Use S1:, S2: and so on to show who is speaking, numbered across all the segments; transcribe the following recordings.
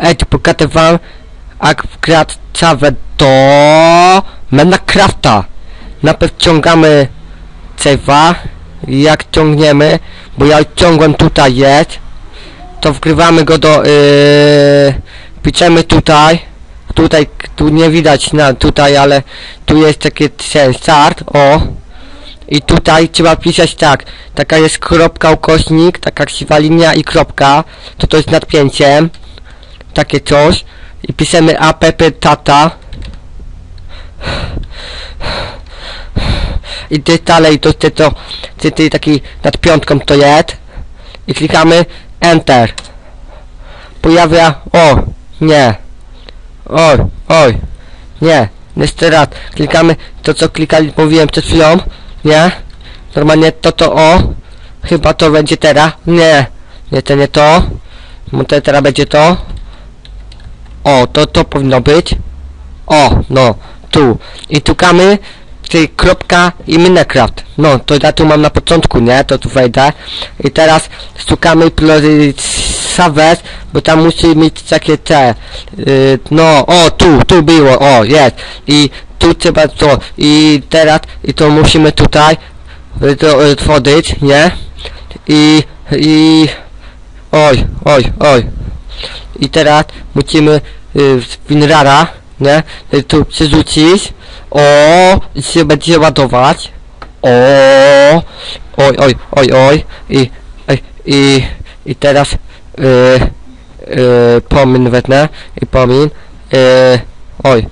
S1: Ej, wgrać całe do Minecrafta. Najpierw ciągamy save'a. Jak ciągniemy, bo ja ciągłem tutaj jest, to wgrywamy go do, yy, piszemy tutaj, tutaj, tu nie widać na tutaj, ale tu jest taki ten start, o, i tutaj trzeba pisać tak, taka jest kropka ukośnik, taka krzywa linia i kropka, to to jest nadpięciem, takie coś, i piszemy app tata, i ty dalej to ty to ty, ty taki nad piątką to jest. I klikamy enter. Pojawia o nie. Oj oj nie. Jeszcze raz. Klikamy to co klikali mówiłem przed chwilą nie? Normalnie to to o. Chyba to będzie teraz. Nie. Nie to nie to. To teraz będzie to o to to powinno być o no tu i tukamy czyli kropka i Minecraft. No, to ja tu mam na początku, nie? To tu wejdę. I teraz stukamy Savage, bo tam musi mieć takie te, yy, no, o, tu, tu było, o, jest. I tu trzeba to, i teraz, i to musimy tutaj, to nie? I, i, oj, oj, oj. I teraz musimy WinRara, nie? Y, Tu przerzucić. O, i się będzie ładować. O, oj, oj, oj, oj. I, i, i teraz y, y, pomin wetnę i pomin. Y, oj,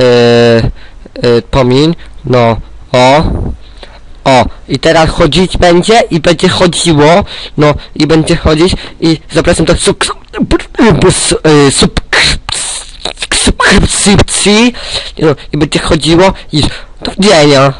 S1: y, y, pomin. No, o. O, i teraz chodzić będzie i będzie chodziło, no i będzie chodzić i zapraszam do sub, sub, subskrypcji no, i będzie chodziło i do widzenia.